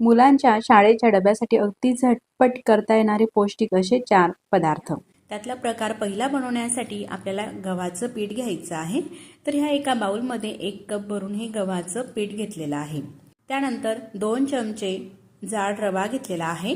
मुलांच्या शाळेच्या डब्यासाठी अगदी झटपट करता येणारे पौष्टिक असे चार पदार्थ. त्यातला प्रकार पहिला बनवण्यासाठी आपल्याला गव्हाचं पीठ घ्यायचं आहे. तर ह्या एका बाउलमध्ये एक कप भरून हे गव्हाचं पीठ घेतलेलं आहे. त्यानंतर दोन चमचे जाड रवा घेतलेला आहे.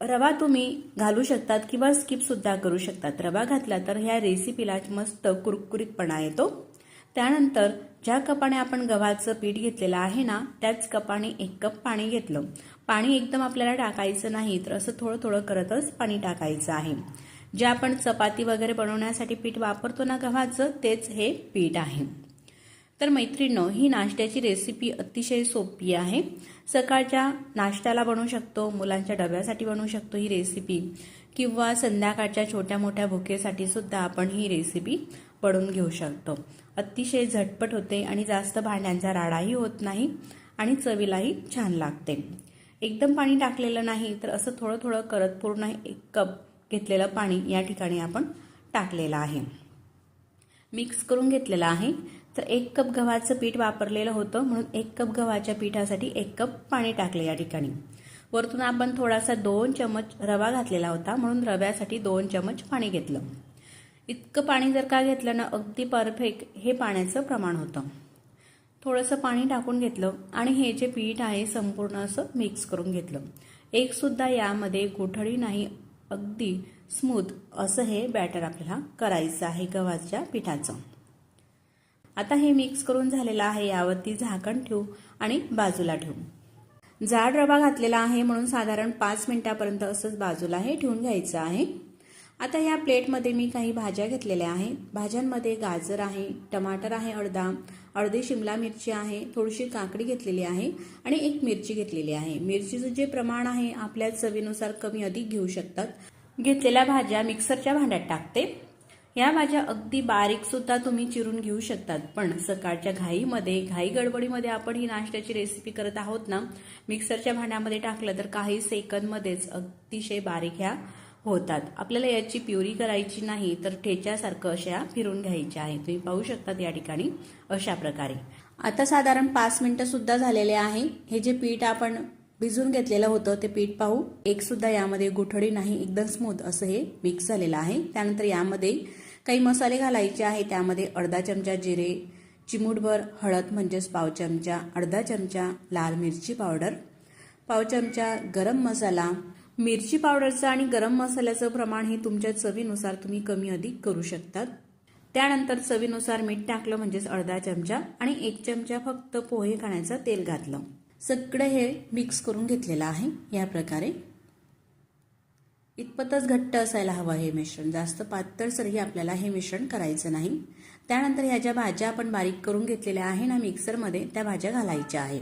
रवा तुम्ही घालू शकतात किंवा स्किप सुद्धा करू शकतात. रवा घातला तर ह्या रेसिपीला मस्त कुरकुरीतपणा येतो. त्यानंतर ज्या कपाने आपण गव्हाचं पीठ घेतलेलं आहे ना त्याच कपाने एक कप पाणी घेतलं. पाणी एकदम आपल्याला टाकायचं नाही तर असं थोडं थोडं करतच पाणी टाकायचं आहे. जे आपण चपाती वगैरे बनवण्यासाठी पीठ वापरतो ना गव्हाचं तेच हे पीठ आहे. तर मैत्रिणींनो ही नाश्त्याची रेसिपी अतिशय सोपी आहे. सकाळच्या नाश्त्याला बनवू शकतो मुलांच्या डब्यासाठी बनवू शकतो ही रेसिपी किंवा संध्याकाळच्या छोट्या मोठ्या भुकेसाठी सुद्धा आपण ही रेसिपी पडून घेऊ शकतो. अतिशय झटपट होते आणि जास्त भांड्यांचा राडाही होत नाही आणि चवीलाही छान लागते. एकदम पाणी टाकलेलं नाही तर असं थोडं थोडं करत पूर्ण एक कप घेतलेलं पाणी या ठिकाणी आपण टाकलेलं आहे. मिक्स करून घेतलेलं आहे. तर एक कप गव्हाचं पीठ वापरलेलं होतं म्हणून एक कप गव्हाच्या पिठासाठी एक कप पाणी टाकले या ठिकाणी. वरतून आपण थोडासा दोन चमच रवा घातलेला होता म्हणून रव्यासाठी दोन चमच पाणी घेतलं. इतकं पाणी जर का घेतलं ना अगदी परफेक्ट हे पाण्याचं प्रमाण होतं. थोडंसं पाणी टाकून घेतलं आणि हे जे पीठ आहे संपूर्ण असं मिक्स करून घेतलं. एकसुद्धा यामध्ये गोठळी नाही अगदी स्मूथ असं हे बॅटर आपल्याला करायचं आहे गव्हाच्या पिठाचं. आता हे मिक्स करून झालेलं आहे यावरती झाकण ठेवू आणि बाजूला ठेवू. जाड रवा घातलेला आहे म्हणून साधारण पाच मिनिटापर्यंत असंच बाजूला हे ठेवून घ्यायचं आहे. आता या प्लेटमध्ये मी काही भाज्या घेतलेल्या आहेत. भाज्यांमध्ये गाजर आहे टमाटर आहे अर्धा अर्धी शिमला मिरची आहे थोडीशी काकडी घेतलेली आहे आणि एक मिरची घेतलेली आहे. मिरचीचं जे प्रमाण आहे आपल्या चवीनुसार कमी अधिक घेऊ शकतात. घेतलेल्या भाज्या मिक्सरच्या भांड्यात टाकते. या भाज्या अगदी बारीक सुद्धा तुम्ही चिरून घेऊ शकतात पण सकाळच्या घाईमध्ये घाई गडबडीमध्ये आपण ही नाश्त्याची रेसिपी करत आहोत ना मिक्सरच्या भांड्यामध्ये टाकलं तर काही सेकंदमध्येच अतिशय बारीक ह्या होतात. आपल्याला याची प्युरी करायची नाही तर ठेच्यासारखं अशा फिरून घ्यायच्या आहे तुम्ही पाहू शकतात या ठिकाणी अशा प्रकारे. आता साधारण पाच मिनिटं सुद्धा झालेले आहे. हे जे पीठ आपण भिजून घेतलेलं होतं ते पीठ पाहू. एक सुद्धा यामध्ये गुठळी नाही एकदम स्मूथ असं हे मिक्स झालेलं आहे. त्यानंतर यामध्ये काही मसाले घालायचे आहे. त्यामध्ये अर्धा चमचा जिरे चिमूटभर हळद म्हणजेच पाव चमचा अर्धा चमचा लाल मिरची पावडर पाव चमचा गरम मसाला मिरची पावडरचं आणि गरम मसाल्याचं प्रमाण हे तुमच्या चवीनुसार तुम्ही कमी अधिक करू शकतात. त्यानंतर चवीनुसार मीठ टाकलं म्हणजेच अर्धा चमचा आणि एक चमचा फक्त पोहे खाण्याचं तेल घातलं. सगळं हे मिक्स करून घेतलेलं आहे. या प्रकारे. इतपतच घट्ट असायला हवं हे मिश्रण. जास्त पातळसरही आपल्याला हे मिश्रण करायचं नाही. त्यानंतर ह्या ज्या भाज्या आपण बारीक करून घेतलेल्या आहे ना मिक्सरमध्ये त्या भाज्या घालायच्या आहे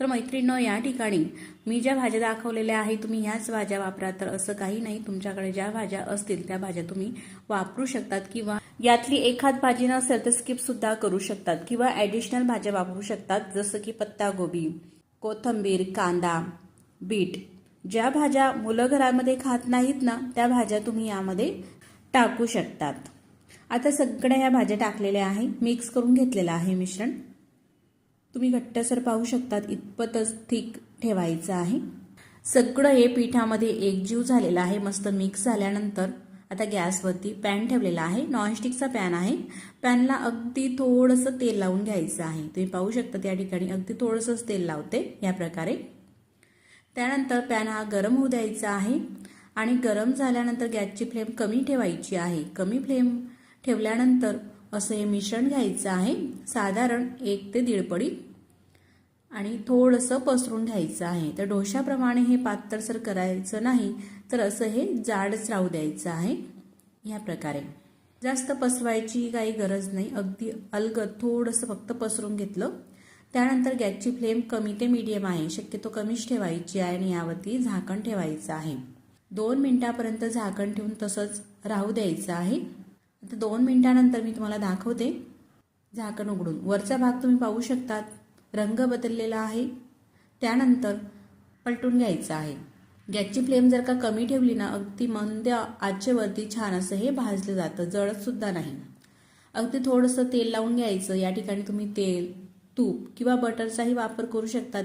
तर मैत्रिणीनं या ठिकाणी मी ज्या भाज्या दाखवलेल्या आहे तुम्ही ह्याच भाज्या वापरा. तर असं काही नाही तुमच्याकडे ज्या भाज्या असतील त्या भाज्या तुम्ही वापरू शकतात किंवा यातली एखाद भाजी नसेल तर स्किप सुद्धा करू शकतात किंवा ॲडिशनल भाज्या वापरू शकतात जसं की पत्तागोबी कोथंबीर कांदा बीट. ज्या भाज्या मुलं घरामध्ये खात नाहीत ना त्या भाज्या तुम्ही यामध्ये टाकू शकतात. आता सगळ्या ह्या भाज्या टाकलेल्या आहे मिक्स करून घेतलेलं आहे मिश्रण. तुम्ही घट्टसर पाहू शकतात इतपतच थिक ठेवायचं आहे. सगळं हे पिठामध्ये एकजीव झालेलं आहे. मस्त मिक्स झाल्यानंतर आता गॅसवरती पॅन ठेवलेला आहे. नॉनस्टिकचा पॅन आहे. पॅनला अगदी थोडंसं तेल लावून घ्यायचं आहे. तुम्ही पाहू शकता त्या ठिकाणी अगदी थोडंसंच तेल लावते या प्रकारे. त्यानंतर पॅन हा गरम होऊ द्यायचा आहे. आणि गरम झाल्यानंतर गॅसची फ्लेम कमी ठेवायची आहे. कमी फ्लेम ठेवल्यानंतर असं हे मिश्रण घ्यायचं आहे. साधारण एक ते दीड पडी. आणि थोडंसं पसरून घ्यायचं आहे. तर डोशाप्रमाणे हे पातळसर करायचं नाही तर असं हे जाडच राहू द्यायचं आहे. ह्या प्रकारे. जास्त पसवायची काही गरज नाही. अगदी अलगद थोडंसं फक्त पसरून घेतलं. त्यानंतर गॅसची फ्लेम कमी ते मीडियम आहे. शक्यतो कमीच ठेवायची आहे आणि यावरती झाकण ठेवायचं आहे. दोन मिनिटापर्यंत झाकण ठेवून तसंच राहू द्यायचं आहे. आता दोन मिनिटानंतर मी तुम्हाला दाखवते. झाकण उघडून. वरचा भाग तुम्ही पाहू शकतात. रंग बदललेला आहे. त्यानंतर पलटून घ्यायचं आहे. गॅसची फ्लेम जर का कमी ठेवली ना अगदी मंद आचेवरती छान असं हे भाजलं जातं. जळतसुद्धा नाही. अगदी थोडंसं तेल लावून घ्यायचं. या ठिकाणी तुम्ही तेल तूप किंवा बटरचाही वापर करू शकतात.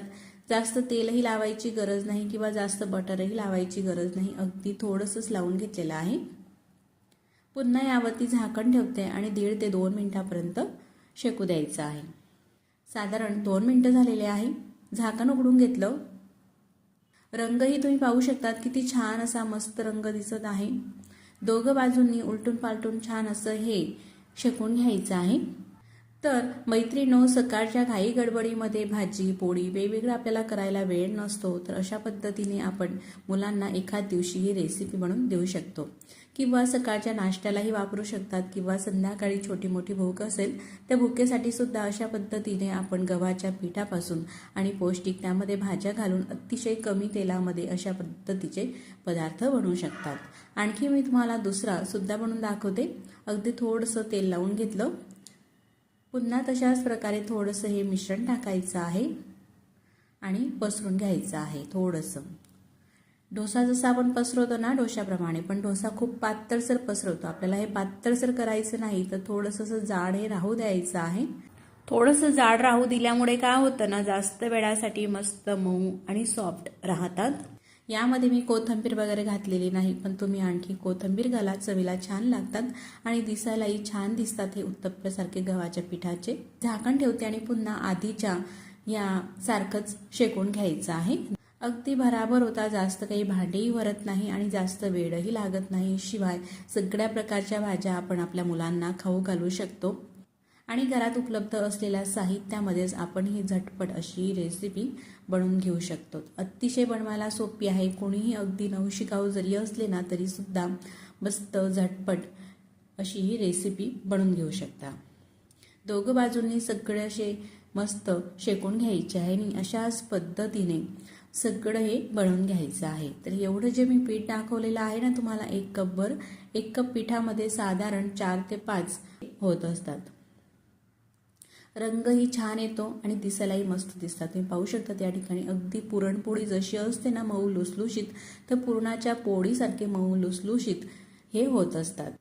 जास्त तेलही लावायची गरज नाही किंवा जास्त बटरही लावायची गरज नाही. अगदी थोडंसंच लावून घेतलेलं आहे. पुन्हा यावरती झाकण ठेवते आणि दीड ते दोन मिनटापर्यंत शेकू द्यायचं आहे. साधारण दोन मिनटं झालेले आहे. झाकण उघडून घेतलं. रंगही तुम्ही पाहू शकतात किती छान असा मस्त रंग दिसत आहे. दोघं बाजूंनी उलटून पालटून छान असं हे शेकून घ्यायचं आहे. तर मैत्रिणो सकाळच्या घाई गडबडीमध्ये भाजी पोळी वेगवेगळं आपल्याला करायला वेळ नसतो तर अशा पद्धतीने आपण मुलांना एखाद दिवशी ही रेसिपी बनवून देऊ शकतो. किंवा सकाळच्या नाश्त्यालाही वापरू शकतात किंवा संध्याकाळी छोटी मोठी भूक असेल त्या भुकेसाठी सुद्धा अशा पद्धतीने आपण गव्हाच्या पिठापासून आणि पौष्टिक त्यामध्ये भाज्या घालून अतिशय कमी तेलामध्ये अशा पद्धतीचे पदार्थ बनवू शकतात. आणखी मी तुम्हाला दुसरा सुद्धा बनवून दाखवते. अगदी थोडंसं तेल लावून घेतलं पुन्हा तशाच प्रकारे थोडंसं हे मिश्रण टाकायचं आहे आणि पसरून घ्यायचं आहे थोडंसं. डोसा जसा आपण पसरवतो ना डोशाप्रमाणे पण डोसा खूप पातळसर पसरवतो. आपल्याला हे पातळसर करायचं नाही तर थोडंसं असं जाड हे राहू द्यायचं आहे. थोडंसं जाड राहू दिल्यामुळे काय होतं ना जास्त वेळासाठी मस्त मऊ आणि सॉफ्ट राहतात. यामध्ये मी कोथंबीर वगैरे घातलेली नाही पण तुम्ही आणखी कोथंबीर घाला चवीला छान लागतात आणि दिसायलाही छान दिसतात हे उत्तप्प्यासारखे गव्हाच्या पिठाचे. झाकण ठेवते आणि पुन्हा आधीच्या या सारखंच शेकून घ्यायचं आहे. अगदी भराभर होता जास्त काही भांडेही भरत नाही आणि जास्त वेळही लागत नाही. शिवाय सगळ्या प्रकारच्या भाज्या आपण आपल्या मुलांना खाऊ घालू शकतो. आणि घरात उपलब्ध असलेल्या साहित्यामध्येच आपण ही झटपट अशी रेसिपी बनवून घेऊ शकतो. अतिशय बनवायला सोपी आहे. कोणीही अगदी नवशिकाऊ जरी असले ना तरीसुद्धा मस्त झटपट अशी ही रेसिपी बनवून घेऊ शकता. दोघं बाजूंनी सगळे असे मस्त शेकून घ्यायचे आहे आणि अशाच पद्धतीने सगळं हे बनवून घ्यायचं आहे. तर एवढं जे मी पीठ दाखवलेलं आहे ना तुम्हाला एक कपभर एक कप पिठामध्ये साधारण चार ते पाच होत असतात. रंगही छान येतो आणि दिसायलाही मस्त दिसतात. तुम्ही पाहू शकता त्या ठिकाणी अगदी पुरणपोळी जशी असते ना मऊ लुसलुशीत तर पुरणाच्या पोळीसारखे मऊ लुसलुशीत हे होत असतात.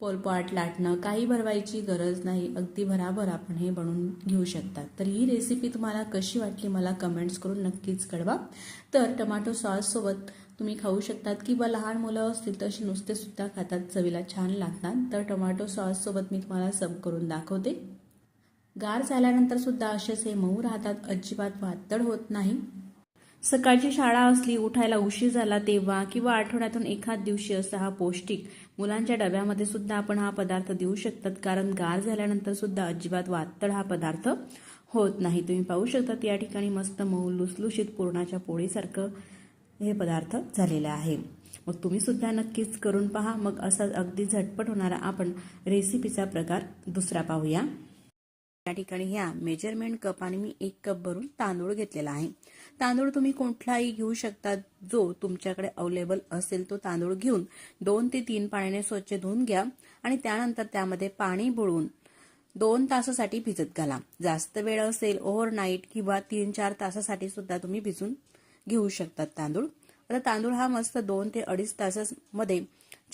पोलपाट लाटणं काही भरवायची गरज नाही. अगदी भराभर आपण हे बनवून घेऊ शकतात. तर ही रेसिपी तुम्हाला कशी वाटली मला कमेंट्स करून नक्कीच कळवा. तर टमाटो सॉससोबत तुम्ही खाऊ शकतात किंवा लहान मुलं असतील तशी नुसते सुद्धा खातात चवीला छान लागतात. तर टोमॅटो सॉससोबत मी तुम्हाला सब करून दाखवते. गार झाल्यानंतर सुद्धा असेच हे मऊ राहतात. अजिबात वातड होत नाही. सकाळची शाळा असली उठायला उशीर झाला तेव्हा किंवा आठवड्यातून एखाद दिवशी असा हा पौष्टिक मुलांच्या डब्यामध्ये सुद्धा आपण हा पदार्थ देऊ शकतात. कारण गार झाल्यानंतर सुद्धा अजिबात वातड हा पदार्थ होत नाही. तुम्ही पाहू शकतात या ठिकाणी मस्त मऊ लुसलुशीत पूर्णाच्या पोळीसारखं हे पदार्थ झालेलं आहे. मग तुम्ही सुद्धा नक्कीच करून पहा. मग असा अगदी झटपट होणारा आपण रेसिपीचा प्रकार दुसरा पाहूया. या ठिकाणी ह्या मेजरमेंट कप आणि मी एक कप भरून तांदूळ घेतलेला आहे. तांदूळ तुम्ही कुठलाही घेऊ शकता. जो तुमच्याकडे अवेलेबल असेल तो तांदूळ घेऊन दोन ते तीन पाण्याने स्वच्छ धुवून घ्या आणि त्यानंतर त्यामध्ये पाणी बुळून दोन तासासाठी भिजत घाला. जास्त वेळ असेल ओव्हरनाईट किंवा तीन चार तासासाठी सुद्धा तुम्ही भिजून घेऊ शकतात तांदूळ. आता तांदूळ हा मस्त दोन ते अडीच तासामध्ये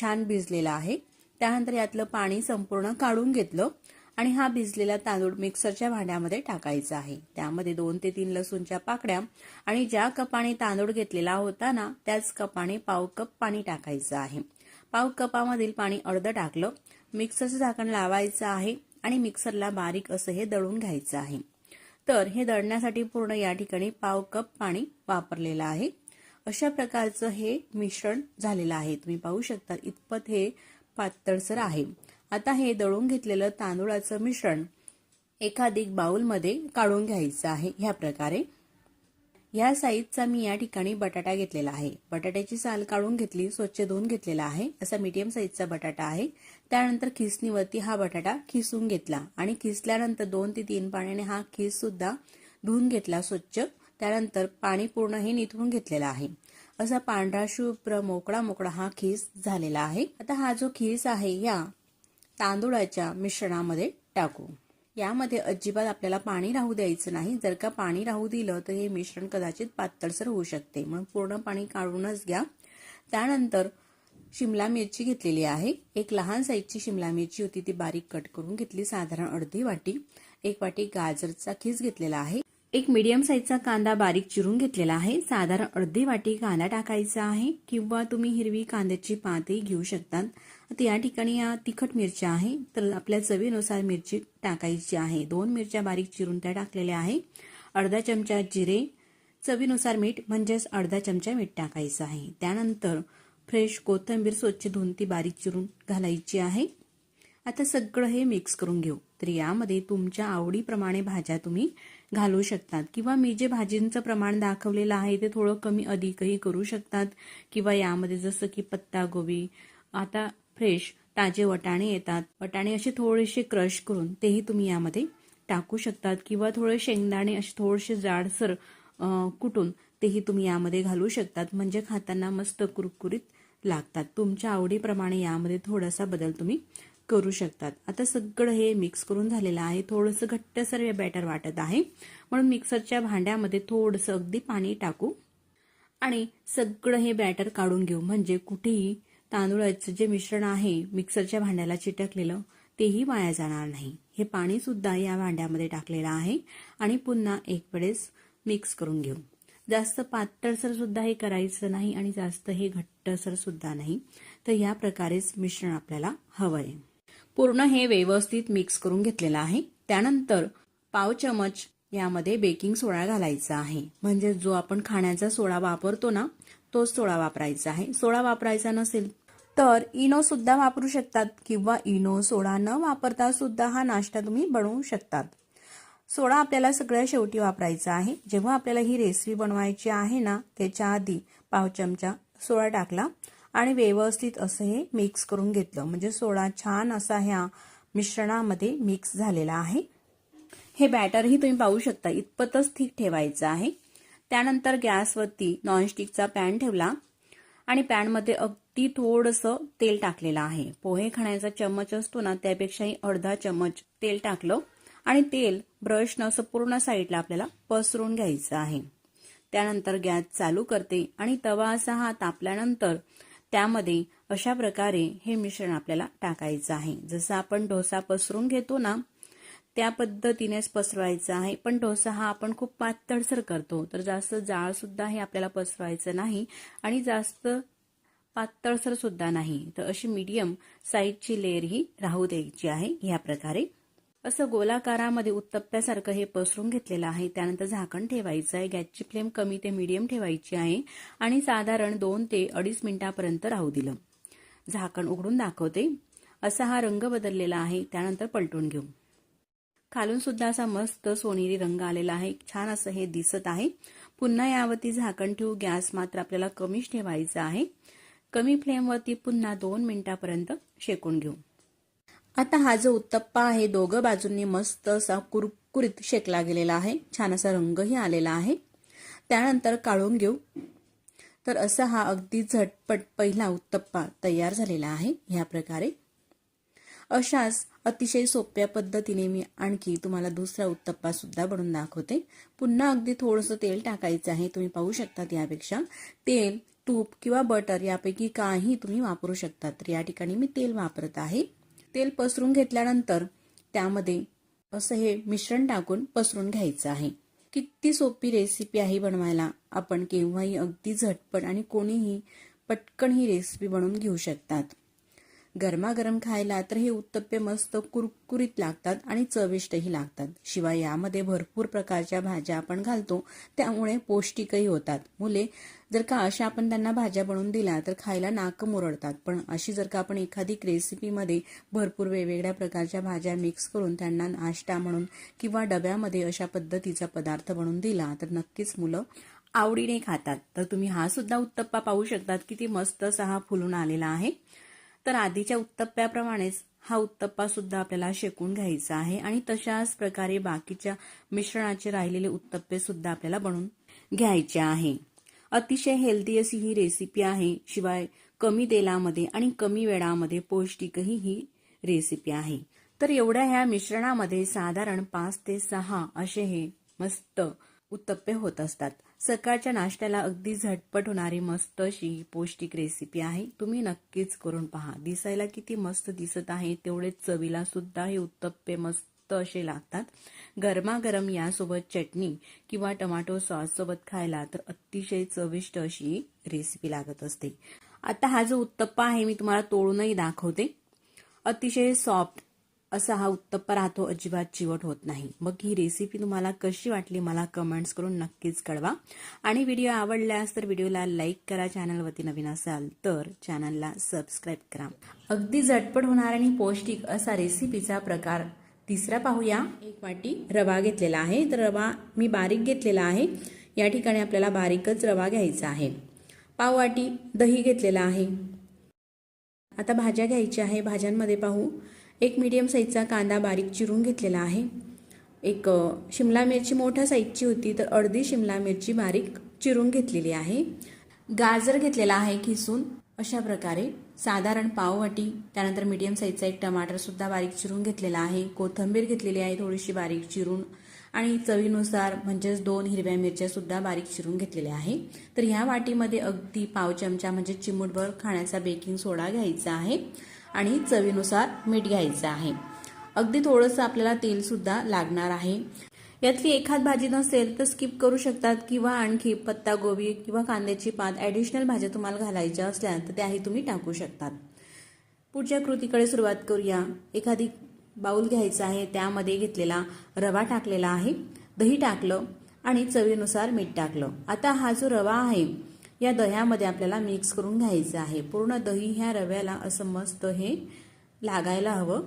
छान भिजलेला आहे. त्यानंतर यातलं पाणी संपूर्ण काढून घेतलं. आणि हा भिजलेला तांदूळ मिक्सरच्या भांड्यामध्ये टाकायचा आहे. त्यामध्ये दोन ते तीन लसूणच्या पाकड्या आणि ज्या कपाने तांदूळ घेतलेला होता ना त्याच कपाने पाव कप पाणी टाकायचं आहे. पाव कपामधील पाणी अर्ध टाकलं मिक्सरचं झाकण लावायचं आहे आणि मिक्सरला बारीक असं हे दळून घ्यायचं आहे. तर हे दळण्यासाठी पूर्ण या ठिकाणी पाव कप पाणी वापरलेलं आहे. अशा प्रकारचं हे मिश्रण झालेलं आहे. तुम्ही पाहू शकता इतपत हे पातळसर आहे. आता हे दळून घेतलेलं तांदूळाचं मिश्रण एखादिक बाउलमध्ये काढून घ्यायचं आहे. ह्या प्रकारे. ह्या साईजचा मी या ठिकाणी बटाटा घेतलेला आहे. बटाट्याची साल काढून घेतली स्वच्छ धुवून घेतलेला आहे. असा मीडियम साईजचा बटाटा आहे. त्यानंतर खिसणीवरती हा बटाटा खिसून घेतला आणि खिसल्यानंतर दोन ते तीन पाण्याने हा खिस सुद्धा धुवून घेतला स्वच्छ. त्यानंतर पाणी पूर्ण हे निथवून घेतलेला आहे. असा पांढरा शुभ्र मोकळा मोकळा हा खीस झालेला आहे. आता हा जो खीस आहे या तांदूळाच्या मिश्रणामध्ये टाकू. यामध्ये अजिबात आपल्याला पाणी राहू द्यायचं नाही. जर का पाणी राहू दिलं तर हे मिश्रण कदाचित पातळसर होऊ शकते. म्हणून पूर्ण पाणी काढूनच घ्या. त्यानंतर शिमला मिरची घेतलेली आहे. एक लहान साईजची शिमला मिरची होती ती बारीक कट करून घेतली. साधारण अर्धी वाटी. एक वाटी गाजरचा खीस घेतलेला आहे. एक मीडियम साईजचा कांदा बारीक चिरून घेतलेला आहे. साधारण अर्धी वाटी कांदा टाकायचा आहे किंवा तुम्ही हिरवी कांद्याची पातही घेऊ शकतात. आता या ठिकाणी या तिखट मिरच्या आहे. तर आपल्या चवीनुसार मिरची टाकायची आहे. दोन मिरच्या बारीक चिरून त्या टाकलेल्या आहे. अर्धा चमचा जिरे. चवीनुसार मीठ म्हणजेच अर्धा चमचा मीठ टाकायचं आहे. त्यानंतर फ्रेश कोथिंबीर स्वच्छ धुवून ती बारीक चिरून घालायची आहे. आता सगळं हे मिक्स करून घेऊ. तर यामध्ये तुमच्या आवडीप्रमाणे भाज्या तुम्ही घालू शकतात. किंवा मी जे भाजींचं प्रमाण दाखवलेलं आहे ते थोडं कमी अधिकही करू शकतात. किंवा यामध्ये जसं की पत्तागोबी आता फ्रेश ताजे वटाणे येतात. वटाणे असे थोडेसे क्रश करून तेही तुम्ही यामध्ये टाकू शकतात. किंवा थोडे शेंगदाणे असे थोडेसे जाडसर कुटून तेही तुम्ही यामध्ये घालू शकतात. म्हणजे खाताना मस्त कुरकुरीत लागतात. तुमच्या आवडीप्रमाणे यामध्ये थोडासा बदल तुम्ही करू शकतात. आता सगळं हे मिक्स करून झालेलं आहे. थोडंसं घट्टसर बॅटर वाटत आहे. म्हणून मिक्सरच्या भांड्यामध्ये थोडंसं अगदी पाणी टाकू. आणि सगळं हे बॅटर काढून घेऊ. म्हणजे कुठेही तांदूळाचं जे मिश्रण आहे मिक्सरच्या भांड्याला चिटकलेलं तेही वाया जाणार नाही. हे पाणी सुद्धा या भांड्यामध्ये टाकलेलं आहे. आणि पुन्हा एक वेळेस मिक्स करून घेऊ. जास्त पातळसर सुद्धा हे करायचं नाही आणि जास्त हे घट्टसर सुद्धा नाही. तर या प्रकारेच मिश्रण आपल्याला हवं आहे पूर्ण हे व्यवस्थित मिक्स करून घेतलेलं आहे. त्यानंतर पाव चमच यामध्ये बेकिंग सोडा घालायचा आहे. म्हणजे जो आपण खाण्याचा सोडा वापरतो ना तोच सोडा वापरायचा आहे. सोडा वापरायचा नसेल तर इनो सुद्धा वापरू शकतात किंवा इनो सोडा न वापरता सुद्धा हा नाश्ता तुम्ही बनवू शकतात. सोडा आपल्याला सगळ्या शेवटी वापरायचा आहे. जेव्हा आपल्याला ही रेसिपी बनवायची आहे ना त्याच्या आधी पाव चमचा सोडा टाकला. आणि व्यवस्थित असं हे मिक्स करून घेतलं. म्हणजे सोडा छान असा ह्या मिश्रणामध्ये मिक्स झालेला आहे. हे बॅटरही तुम्ही पाहू शकता इतपतच ठीक ठेवायचं आहे. त्यानंतर गॅसवरती नॉनस्टिकचा पॅन ठेवला. आणि पॅनमध्ये अगदी थोडंसं तेल टाकलेलं आहे. पोहे खाण्याचा चम्मच असतो ना त्यापेक्षाही अर्धा चम्मच तेल टाकलं. आणि तेल ब्रशनं असं पूर्ण साईडला आपल्याला पसरून घ्यायचं आहे. त्यानंतर गॅस चालू करते. आणि तवा असा हा तापल्यानंतर त्यामध्ये अशा प्रकारे हे मिश्रण आपल्याला टाकायचं आहे. जसं आपण डोसा पसरून घेतो ना त्या पद्धतीनेच पसरवायचा आहे. पण डोसा हा आपण खूप पातळसर करतो. तर जास्त जाळ सुद्धा हे आपल्याला पसरवायचं नाही आणि जास्त पातळसर सुद्धा नाही. तर अशी मीडियम साईजची लेअर ही राहू द्यायची आहे. या प्रकारे असं गोलाकारामध्ये उत्तप्प्यासारखं हे पसरून घेतलेलं आहे. त्यानंतर झाकण ठेवायचं आहे. गॅसची फ्लेम कमी ते मीडियम ठेवायची आहे आणि साधारण दोन ते अडीच मिनिटापर्यंत राहू दिलं. झाकण उघडून दाखवते. असा हा रंग बदललेला आहे. त्यानंतर पलटून घेऊ. खालून सुद्धा असा मस्त सोनेरी रंग आलेला आहे. छान असं हे दिसत आहे. पुन्हा यावरती झाकण ठेवू. गॅस मात्र आपल्याला कमीच ठेवायचा आहे. कमी फ्लेमवरती पुन्हा दोन मिनिटापर्यंत शेकून घेऊ. आता हा जो उत्तप्पा आहे दोघं बाजूंनी मस्त असा कुरकुरीत शेकला गेलेला आहे. छान असा रंगही आलेला आहे. त्यानंतर काढून घेऊ. तर असा हा अगदी झटपट पहिला उत्तप्पा तयार झालेला आहे ह्या प्रकारे. अशाच अतिशय सोप्या पद्धतीने मी आणखी तुम्हाला दुसरा उत्तप्पा सुद्धा बनवून दाखवते. पुन्हा अगदी थोडंसं तेल टाकायचं आहे. तुम्ही पाहू शकतात यापेक्षा. तेल तूप किंवा बटर यापैकी काही तुम्ही वापरू शकतात. तर या ठिकाणी मी तेल वापरत आहे. तेल पसरून घेतल्यानंतर त्यामध्ये असं हे मिश्रण टाकून पसरून घ्यायचं आहे. किती सोपी रेसिपी आहे बनवायला. आपण केव्हाही अगदी झटपट आणि कोणीही पटकन ही रेसिपी बनवून घेऊ शकतात. गरमागरम खायला तर हे उत्तप्पे मस्त कुरकुरीत लागतात आणि चविष्टही लागतात. शिवाय यामध्ये भरपूर प्रकारच्या भाज्या आपण घालतो त्यामुळे पौष्टिकही होतात. मुले जर का अशा आपण त्यांना भाज्या बनवून दिल्या तर खायला नाक मुरडतात. पण अशी जर का आपण एखादी रेसिपीमध्ये भरपूर वेगवेगळ्या प्रकारच्या भाज्या मिक्स करून त्यांना नाश्ता म्हणून किंवा डब्यामध्ये अशा पद्धतीचा पदार्थ बनवून दिला तर नक्कीच मुलं आवडीने खातात. तर तुम्ही हा सुद्धा उत्तप्पा पाहू शकतात किती मस्त असा हा फुलून आलेला आहे. तर आधीच्या उत्तप्प्याप्रमाणेच हा उत्तप्पा सुद्धा आपल्याला शेकून घ्यायचा आहे आणि तशाच प्रकारे बाकीच्या मिश्रणाचे राहिलेले उत्तप्पे सुद्धा आपल्याला बनवून घ्यायचे आहे. अतिशय हेल्दी अशी ही रेसिपी आहे. शिवाय कमी तेलामध्ये आणि कमी वेळामध्ये पौष्टिकही ही रेसिपी आहे. तर एवढ्या ह्या मिश्रणामध्ये साधारण पाच ते सहा असे हे मस्त उत्तप्पे होत असतात. सकाळच्या नाश्त्याला अगदी झटपट होणारी मस्त अशी पौष्टिक रेसिपी आहे. तुम्ही नक्कीच करून पहा. दिसायला किती मस्त दिसत आहे. तेवढेच चवीला सुद्धा हे उत्तप्पे मस्त मस्त असे लागतात. गरमागरम यासोबत चटणी किंवा टोमॅटो सॉससोबत खायला तर अतिशय चविष्ट अशी रेसिपी लागत असते. आता हा जो उत्तप्पा आहे मी तुम्हाला तोडूनही दाखवते. अतिशय सॉफ्ट असा हा उत्तप्पा राहतो अजिबात चिवट होत नाही. मग ही रेसिपी तुम्हाला कशी वाटली मला कमेंट्स करून नक्कीच कळवा. आणि व्हिडिओ आवडल्यास तर व्हिडिओला लाईक करा चॅनलवरती नवीन असाल तर चॅनलला सबस्क्राईब करा. अगदी झटपट होणार आणि पौष्टिक असा रेसिपीचा प्रकार तिसरा पाहूया. एक वाटी रवा घेतलेला आहे. तर रवा मी बारीक घेतलेला आहे. या ठिकाणी आपल्याला बारीकच रवा घ्यायचा आहे. पाव वाटी दही घेतलेला आहे. आता भाज्या घ्यायच्या आहे. भाज्यांमध्ये पाहू. एक मीडियम साईजचा कांदा बारीक चिरून घेतलेला आहे. एक शिमला मिरची मोठ्या साईजची होती. तर अर्धी शिमला मिरची बारीक चिरून घेतलेली आहे. गाजर घेतलेला आहे खिसून. अशा प्रकारे साधारण पाववाटी त्यानंतर मीडियम साईजचा एक टमाटरसुद्धा बारीक चिरून घेतलेला आहे. कोथंबीर घेतलेली आहे थोडीशी बारीक चिरून. आणि चवीनुसार म्हणजेच दोन हिरव्या मिरच्यासुद्धा बारीक चिरून घेतलेल्या आहे. तर ह्या वाटीमध्ये अगदी पाव चमचा म्हणजे चिमूटभर खाण्याचा बेकिंग सोडा घ्यायचा आहे. आणि चवीनुसार मीठ घ्यायचं आहे. अगदी थोडंसं आपल्याला तेलसुद्धा लागणार आहे. यातली एखाद भाजी नसेल तर स्किप करू शकतात किंवा आणखी पत्ता गोबी किंवा कांद्याची पात ॲडिशनल भाज्या तुम्हाला घालायच्या असल्या तर त्याही तुम्ही टाकू शकतात. पुढच्या कृतीकडे सुरुवात करूया. एखादी बाऊल घ्यायचा आहे त्यामध्ये घेतलेला रवा टाकलेला आहे. दही टाकलं आणि चवीनुसार मीठ टाकलं. आता हा जो रवा आहे या दह्यामध्ये आपल्याला मिक्स करून घ्यायचं आहे. पूर्ण दही ह्या रव्याला असं मस्त हे लागायला हवं.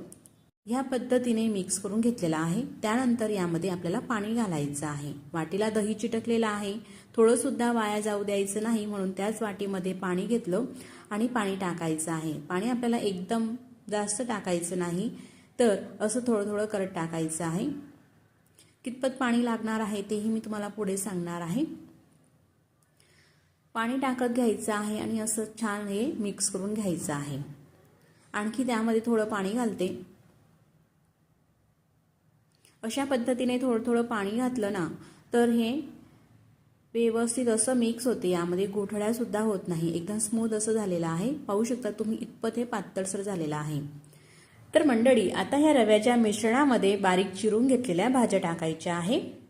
ह्या पद्धतीने मिक्स करून घेतलेला आहे. त्यानंतर यामध्ये आपल्याला पाणी घालायचं आहे. वाटीला दही चिटकलेलं आहे. थोडं सुद्धा वाया जाऊ द्यायचं नाही म्हणून त्याच वाटीमध्ये पाणी घेतलं आणि पाणी टाकायचं आहे. पाणी आपल्याला एकदम जास्त टाकायचं नाही. तर असं थोडं थोडं करत टाकायचं आहे. कितपत पाणी लागणार आहे तेही मी तुम्हाला पुढे सांगणार आहे. पाणी टाकत घ्यायचं आहे आणि असं छान हे मिक्स करून घ्यायचं आहे. आणखी त्यामध्ये थोडं पाणी घालते. अशा पद्धतीने थोडं थोडं पाणी घातलं ना तर हे व्यवस्थित असं मिक्स होते. यामध्ये गोठळ्यासुद्धा होत नाही. एकदम स्मूथ असं झालेलं आहे. पाहू शकता तुम्ही इतपत हे पातळसर झालेलं आहे. तर मंडळी आता ह्या रव्याच्या मिश्रणामध्ये बारीक चिरून घेतलेल्या भाज्या टाकायच्या आहे.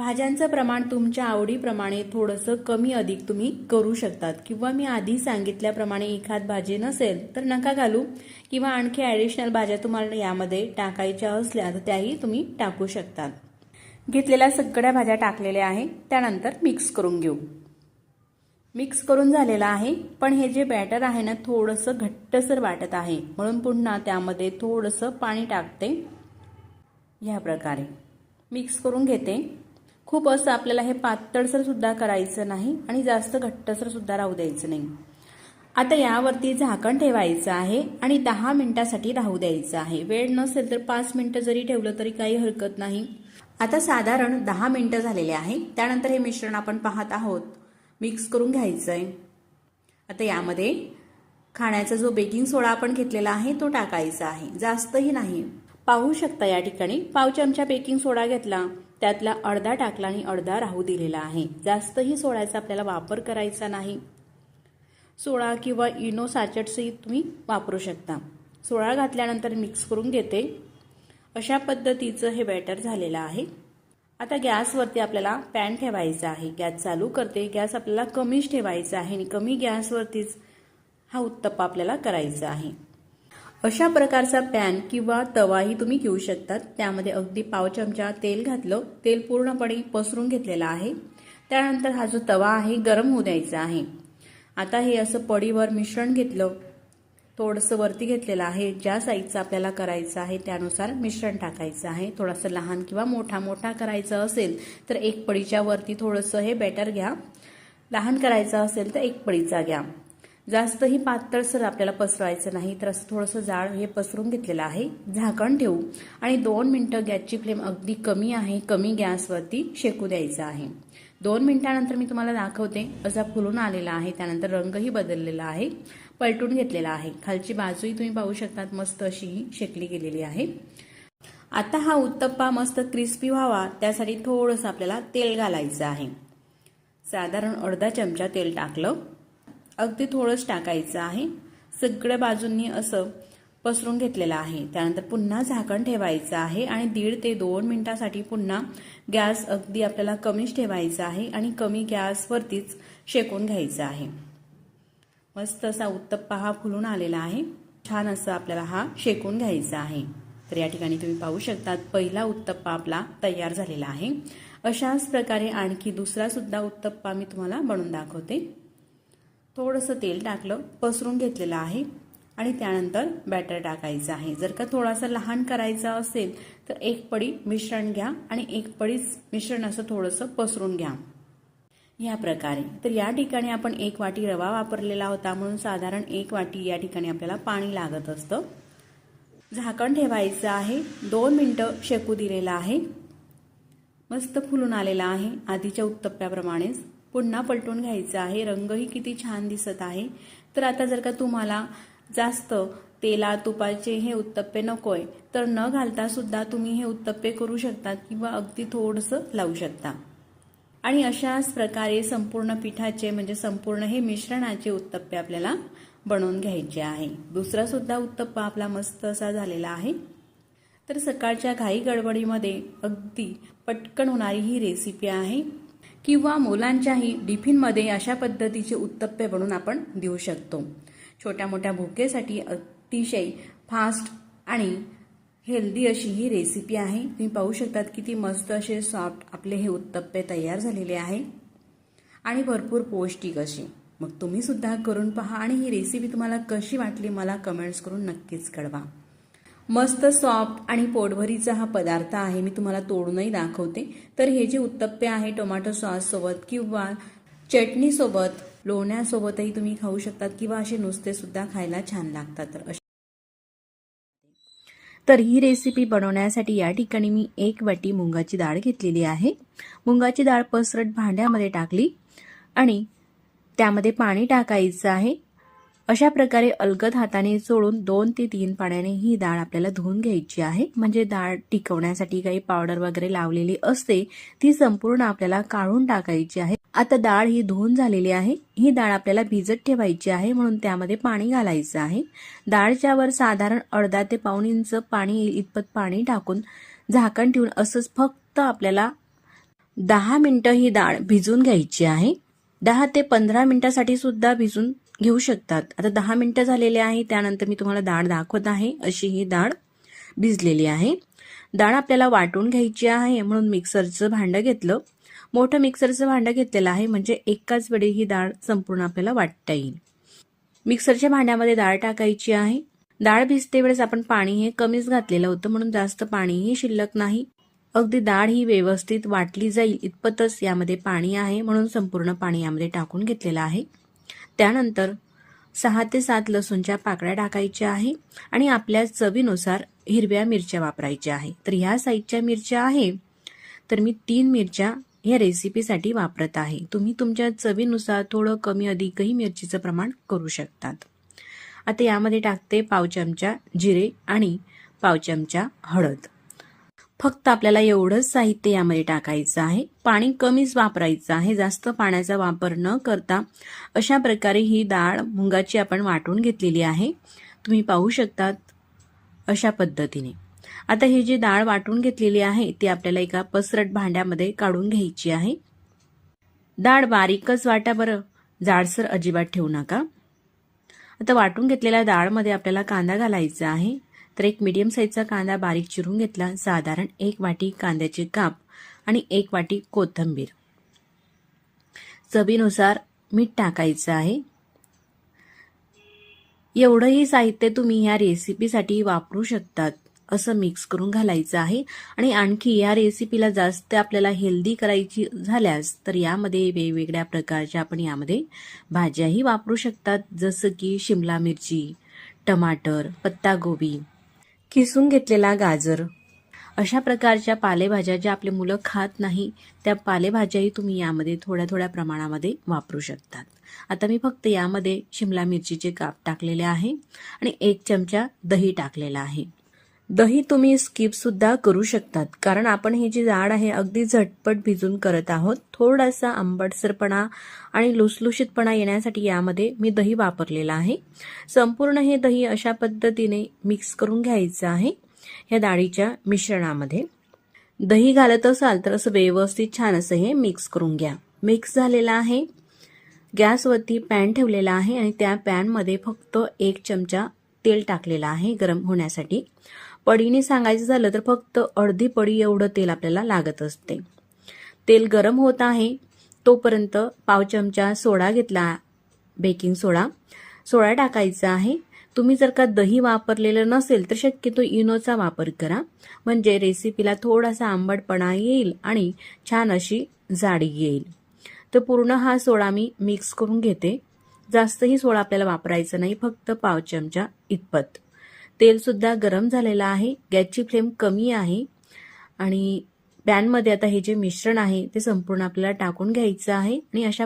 भाज्यांचं प्रमाण तुमच्या आवडीप्रमाणे थोडंसं कमी अधिक तुम्ही करू शकतात. किंवा मी आधी सांगितल्याप्रमाणे एखाद भाजी नसेल तर नका घालू. किंवा आणखी ॲडिशनल भाज्या तुम्हाला यामध्ये टाकायच्या असल्या तर त्याही तुम्ही टाकू शकतात. घेतलेल्या सगळ्या भाज्या टाकलेल्या आहे. त्यानंतर मिक्स करून घेऊ. मिक्स करून झालेला आहे. पण हे जे बॅटर आहे ना थोडंसं घट्टसर वाटत आहे. म्हणून पुन्हा त्यामध्ये थोडंसं पाणी टाकते. ह्या प्रकारे. मिक्स करून घेते. खूप असं आपल्याला हे पातळसर सुद्धा करायचं नाही आणि जास्त घट्टसर सुद्धा राहू द्यायचं नाही. आता यावरती झाकण ठेवायचं आहे आणि दहा मिनिटासाठी राहू द्यायचं आहे. वेळ नसेल तर पाच मिनिटं जरी ठेवलं तरी काही हरकत नाही. आता साधारण दहा मिनिटं झालेले आहे. त्यानंतर हे मिश्रण आपण पाहत आहोत. मिक्स करून घ्यायचं आहे आता यामध्ये खाण्याचा जो बेकिंग सोडा आपण घेतलेला आहे तो टाकायचा आहे. जास्तही नाही. पाहू शकता या ठिकाणी. पाव चमचा बेकिंग सोडा घेतला. त्यातला अर्धा टाकला आणि अर्धा राहू दिलेला आहे. जास्तही सोळ्याचा आपल्याला वापर करायचा नाही. सोळा किंवा इनो सॅचेट्सही तुम्ही वापरू शकता. सोळा घातल्यानंतर मिक्स करून घेते. अशा पद्धतीचं हे बॅटर झालेलं आहे. आता गॅसवरती आपल्याला पॅन ठेवायचा आहे. गॅस चालू करते. गॅस आपल्याला कमीच ठेवायचा आहे आणि कमी गॅसवरतीच हा उत्तप्पा आपल्याला करायचा आहे. अशा प्रकारचा पॅन किंवा तवाही तुम्ही घेऊ शकतात. त्यामध्ये अगदी पाव चमचा तेल घातलं तेल पूर्णपणे पसरून घेतलेलं आहे. त्यानंतर हा जो तवा आहे गरम होऊ द्यायचा आहे. आता हे असं पडीवर मिश्रण घेतलं थोडंसं वरती घेतलेलं आहे. ज्या साईजचं आपल्याला करायचं आहे त्यानुसार मिश्रण टाकायचं आहे. थोडंसं लहान किंवा मोठा मोठा करायचं असेल तर एक पडीच्या वरती थोडंसं हे बॅटर घ्या. लहान करायचं असेल तर एक पडीचा घ्या. जास्तही पातळसर आपल्याला पसरवायचं नाही तर असं थोडंसं जाड हे पसरून घेतलेलं आहे. झाकण ठेवू आणि दोन मिनटं गॅसची फ्लेम अगदी कमी आहे कमी गॅसवरती शेकू द्यायचं आहे. दोन मिनिटानंतर मी तुम्हाला दाखवते. असा फुलून आलेला आहे त्यानंतर रंगही बदललेला आहे पलटून घेतलेला आहे. खालची बाजूही तुम्ही पाहू शकतात मस्त अशी ही शेकली गेलेली आहे. आता हा उत्तप्पा मस्त क्रिस्पी व्हावा त्यासाठी थोडंसं आपल्याला तेल घालायचं आहे. साधारण अर्धा चमचा तेल टाकलं. अगदी थोडंच टाकायचं आहे. सगळ्या बाजूंनी असं पसरून घेतलेलं आहे. त्यानंतर पुन्हा झाकण ठेवायचं आहे आणि दीड ते दोन मिनिटासाठी पुन्हा गॅस अगदी आपल्याला कमीच ठेवायचा आहे आणि कमी गॅसवरतीच शेकून घ्यायचं आहे. मस्त असा उत्तप्पा हा फुलून आलेला आहे. छान असं आपल्याला हा शेकून घ्यायचा आहे. तर या ठिकाणी तुम्ही पाहू शकतात पहिला उत्तप्पा आपला तयार झालेला आहे. अशाच प्रकारे आणखी दुसरा सुद्धा उत्तप्पा मी तुम्हाला बनवून दाखवते. थोडंसं तेल टाकलं पसरून घेतलेलं आहे आणि त्यानंतर बॅटर टाकायचं आहे. जर का थोडासा लहान करायचा असेल तर एक पडी मिश्रण घ्या आणि एक पडीच मिश्रण असं थोडंसं पसरून घ्या. या प्रकारे. तर या ठिकाणी आपण एक वाटी रवा वापरलेला होता म्हणून साधारण एक वाटी या ठिकाणी आपल्याला पाणी लागत असतं. झाकण ठेवायचं आहे. दोन मिनटं शेकू दिलेलं आहे. मस्त फुलून आलेला आहे. आधीच्या उत्तप्प्याप्रमाणेच पुन्हा पलटून घ्यायचं आहे. रंगही किती छान दिसत आहे. तर आता जर का तुम्हाला जास्त तेला तुपाचे हे उत्तप्पे नकोय तर न घालता सुद्धा तुम्ही हे उत्तप्पे करू शकता किंवा अगदी थोडंसं लावू शकता. आणि अशाच प्रकारे संपूर्ण पिठाचे म्हणजे संपूर्ण हे मिश्रणाचे उत्तप्पे आपल्याला बनवून घ्यायचे आहे. दुसरा सुद्धा उत्तप्पा आपला मस्त असा झालेला आहे. तर सकाळच्या घाई गडबडीमध्ये अगदी पटकन होणारी ही रेसिपी आहे. किंवा मुलांच्याही टिफिनमध्ये अशा पद्धतीचे उत्तप्पे बनवून आपण देऊ शकतो. छोट्या मोठ्या भुकेसाठी अतिशय फास्ट आणि हेल्दी अशी ही रेसिपी आहे. तुम्ही पाहू शकतात किती मस्त असे सॉफ्ट आपले हे उत्तप्पे तयार झालेले आहे. आणि भरपूर पौष्टिक असे मग तुम्हीसुद्धा करून पहा आणि ही रेसिपी तुम्हाला कशी वाटली मला कमेंट्स करून नक्कीच कळवा. मस्त सॉफ्ट आणि पोटभरीचा हा पदार्थ आहे मी तुम्हाला तोडूनही दाखवते. तर हे जे उत्तप्पे आहे टोमॅटो सॉससोबत किंवा चटणीसोबत लोण्यासोबतही तुम्ही खाऊ शकतात किंवा असे नुसते सुद्धा खायला छान लागतात. तर तर ही रेसिपी बनवण्यासाठी या ठिकाणी मी एक वाटी मुंगाची डाळ घेतलेली आहे. मुंगाची डाळ पसरट भांड्यामध्ये टाकली आणि त्यामध्ये पाणी टाकायचं आहे. अशा प्रकारे अलगद हाताने चोळून दोन ते तीन पाण्याने ही डाळ आपल्याला धुवून घ्यायची आहे. म्हणजे डाळ टिकवण्यासाठी काही पावडर वगैरे लावलेली असते ती संपूर्ण आपल्याला काढून टाकायची आहे. आता डाळ ही धुवून झालेली आहे. ही डाळ आपल्याला भिजत ठेवायची आहे म्हणून त्यामध्ये पाणी घालायचं आहे. डाळच्या वर साधारण अर्धा ते पाऊण इंच पाणी इतपत पाणी टाकून झाकण ठेवून असंच फक्त आपल्याला दहा मिनटं ही डाळ भिजून घ्यायची आहे. दहा ते पंधरा मिनिटासाठी सुद्धा भिजून घेऊ शकतात. आता दहा मिनिटं झालेले आहे त्यानंतर मी तुम्हाला डाळ दाखवत आहे. अशी ही डाळ भिजलेली आहे. डाळ आपल्याला वाटून घ्यायची आहे म्हणून मिक्सरचं भांडं घेतलं. मोठं मिक्सरचं भांडं घेतलेलं आहे म्हणजे एकाच वेळी ही डाळ संपूर्ण आपल्याला वाटता येईल. मिक्सरच्या भांड्यामध्ये डाळ टाकायची आहे. डाळ भिजते वेळेस आपण पाणी हे कमीच घातलेलं होतं म्हणून जास्त पाणीही शिल्लक नाही. अगदी डाळ ही व्यवस्थित वाटली जाईल इतपतच यामध्ये पाणी आहे म्हणून संपूर्ण पाणी यामध्ये टाकून घेतलेलं आहे. त्यानंतर सहा ते सात लसूणच्या पाकळ्या टाकायच्या आहे आणि आपल्या चवीनुसार हिरव्या मिरच्या वापरायच्या आहे. तर ह्या साईजच्या मिरच्या आहे. तर मी तीन मिरच्या या रेसिपीसाठी वापरत आहे. तुम्ही तुमच्या चवीनुसार थोडं कमी अधिकही मिरचीचं प्रमाण करू शकतात. आता यामध्ये टाकते पाव चमचा जिरे आणि पाव चमचा हळद. फक्त आपल्याला एवढंच साहित्य यामध्ये टाकायचं आहे. पाणी कमीच वापरायचं आहे. जास्त पाण्याचा वापर न करता अशा प्रकारे ही डाळ मुंगाची आपण वाटून घेतलेली आहे. तुम्ही पाहू शकतात अशा पद्धतीने. आता ही जी डाळ वाटून घेतलेली आहे ती आपल्याला एका पसरट भांड्यामध्ये काढून घ्यायची आहे. डाळ बारीकच वाटा बरं. जाडसर अजिबात ठेवू नका. आता वाटून घेतलेल्या डाळमध्ये आपल्याला कांदा घालायचा आहे. तर एक मीडियम साईजचा कांदा बारीक चिरून घेतला. साधारण एक वाटी कांद्याचे काप आणि एक वाटी कोथिंबीर. चवीनुसार मीठ टाकायचं आहे. एवढंही साहित्य तुम्ही या रेसिपीसाठी वापरू शकतात असं मिक्स करून घालायचं आहे. आणि आणखी या रेसिपीला जास्त आपल्याला हेल्दी करायची झाल्यास तर यामध्ये वेगवेगळ्या प्रकारच्या आपण यामध्ये भाज्याही वापरू शकतात. जसं की शिमला मिरची टमाटर पत्तागोबी किसून घेतलेला गाजर. अशा प्रकारच्या पालेभाज्या ज्या आपले मुलं खात नाही त्या पालेभाज्याही तुम्ही यामध्ये थोड्या थोड्या प्रमाणामध्ये वापरू शकतात. आता मी फक्त यामध्ये शिमला मिरचीचे काप टाकलेले आहे आणि एक चमचा दही टाकलेला आहे. दही तुम्ही स्किप सुद्धा करू शकतात. कारण आपण ही जी डाळ आहे अगदी झटपट भिजून करत आहोत. थोडासा आंबटसरपणा आणि लुसलुशीतपणा येण्यासाठी यामध्ये मी दही वापरलेलं आहे. संपूर्ण हे दही अशा पद्धतीने मिक्स करून घ्यायचं आहे ह्या डाळीच्या मिश्रणामध्ये. दही घालत असाल तर असं व्यवस्थित छान असं हे मिक्स करून घ्या. मिक्स झालेलं आहे. गॅसवरती पॅन ठेवलेला आहे आणि त्या पॅनमध्ये फक्त एक चमचा तेल टाकलेलं आहे गरम होण्यासाठी. पडीने सांगायचं झालं तर फक्त अर्धी पडी एवढं तेल आपल्याला लागत असते. तेल गरम होत आहे तोपर्यंत पाव चमचा सोडा घेतला बेकिंग सोडा. सोडा टाकायचा आहे. तुम्ही जर का दही वापरलेलं नसेल तर शक्यतो इनोचा वापर करा. म्हणजे रेसिपीला थोडासा आंबटपणा येईल आणि छान अशी जाडी येईल. तर पूर्ण हा सोडा मी मिक्स करून घेते. जास्तही सोडा आपल्याला वापरायचा नाही फक्त पाव चमचा इतपत. तेलसुद्धा गरम झालेलं आहे. गॅसची फ्लेम कमी आहे. आणि पॅनमध्ये आता हे जे मिश्रण आहे ते संपूर्ण आपल्याला टाकून घ्यायचं आहे आणि अशा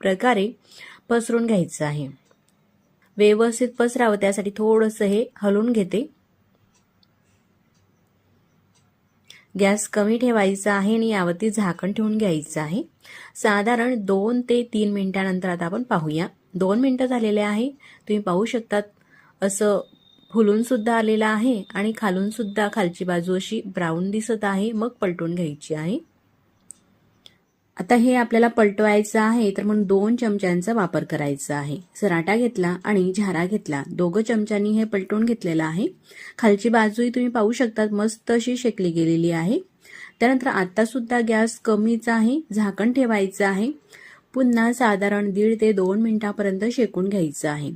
प्रकारे पसरून घ्यायचं आहे. व्यवस्थित पसरावं त्यासाठी थोडंसं हे हलवून घेते. गॅस कमी ठेवायचा आहे आणि यावरती झाकण ठेवून घ्यायचं आहे. साधारण दोन ते तीन मिनिटानंतर आता आपण पाहूया. दोन मिनिटं झालेले आहे. तुम्ही पाहू शकतात असं फुलून सुद्धा आलेला आहे आणि खालून सुद्धा खालची बाजू अशी ब्राऊन दिसत आहे मग पलटून घ्यायची आहे. आता हे आपल्याला पलटवायचं आहे तर म्हणून दोन चमच्यांचा वापर करायचा आहे. सराटा घेतला आणि झारा घेतला. दोघं चमच्यांनी हे पलटून घेतलेलं आहे. खालची बाजूही तुम्ही पाहू शकतात मस्त अशी शेकली गेलेली आहे. त्यानंतर आता सुद्धा गॅस कमीच आहे झाकण ठेवायचं आहे. पुन्हा साधारण दीड ते दोन मिनिटापर्यंत शेकून घ्यायचं आहे.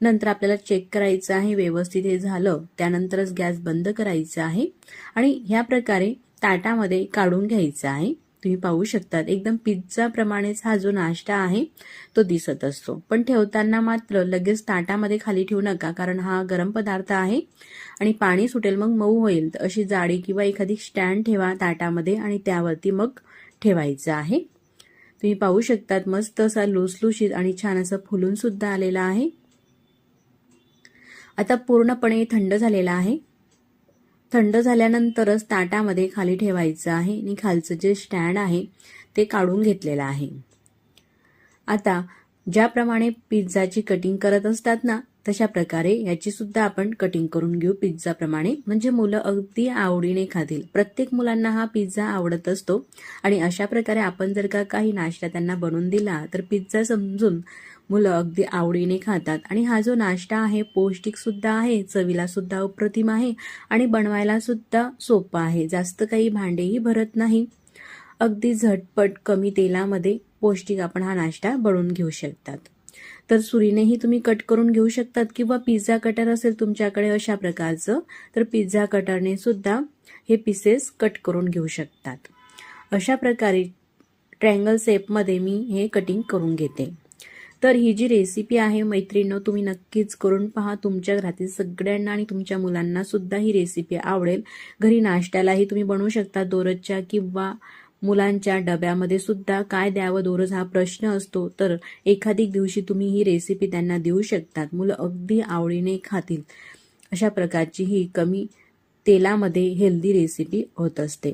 नंतर आपल्याला चेक करायचं आहे व्यवस्थित हे झालं त्यानंतरच गॅस बंद करायचा आहे आणि ह्या प्रकारे ताटामध्ये काढून घ्यायचं आहे. तुम्ही पाहू शकतात एकदम पिझ्झा प्रमाणेच हा जो नाश्ता आहे तो दिसत असतो. पण ठेवताना मात्र लगेच ताटामध्ये खाली ठेवू नका कारण हा गरम पदार्थ आहे आणि पाणी सुटेल मग मऊ होईल. तर अशी जाडी किंवा एखादी स्टँड ठेवा ताटामध्ये आणि त्यावरती मग ठेवायचं आहे. तुम्ही पाहू शकतात मस्त असा लुसलुशीत आणि छान असं फुलून सुद्धा आलेला आहे. आता पूर्णपणे थंड झालेला आहे. थंड झाल्यानंतरच ताटामध्ये खाली ठेवायचं आहे आणि खालचं जे स्टँड आहे ते काढून घेतलेलं आहे. आता ज्याप्रमाणे पिझ्झाची कटिंग करत असतात ना तशा प्रकारे याची सुद्धा आपण कटिंग करून घेऊ पिझ्झाप्रमाणे. म्हणजे मुलं अगदी आवडीने खातील. प्रत्येक मुलांना हा पिझ्झा आवडत असतो. आणि अशा प्रकारे आपण जर का काही नाश्ता त्यांना बनवून दिला तर पिझ्झा समजून मुलं अगदी आवडीने खातात. आणि हा जो नाश्ता आहे पौष्टिक सुद्धा आहे चवीला सुद्धा अप्रतिम आहे आणि बनवायला सुद्धा सोपा आहे. जास्त काही भांडेही भरत नाही. अगदी झटपट कमी तेलामध्ये पौष्टिक आपण हा नाश्ता बनवून घेऊ शकतात. तर सुरीनेही तुम्ही कट करून घेऊ शकतात किंवा पिझ्झा कटर असेल तुमच्याकडे अशा प्रकारचं तर पिझ्झा कटरने सुद्धा हे पीसेस कट करून घेऊ शकतात. अशा प्रकारे ट्रँगल शेपमध्ये मी हे कटिंग करून घेते. तर ही जी रेसिपी आहे मैत्रिणीनं तुम्ही नक्कीच करून पहा. तुमच्या घरातील सगळ्यांना आणि तुमच्या मुलांना सुद्धा ही रेसिपी आवडेल. घरी नाश्त्यालाही तुम्ही बनवू शकता. दोरजच्या किंवा मुलांच्या डब्यामध्ये सुद्धा काय द्यावं दोरज हा प्रश्न असतो. तर एखादी दिवशी तुम्ही ही रेसिपी त्यांना देऊ शकतात. मुलं अगदी आवडीने खातील. अशा प्रकारची ही कमी तेलामध्ये हेल्दी रेसिपी होत असते.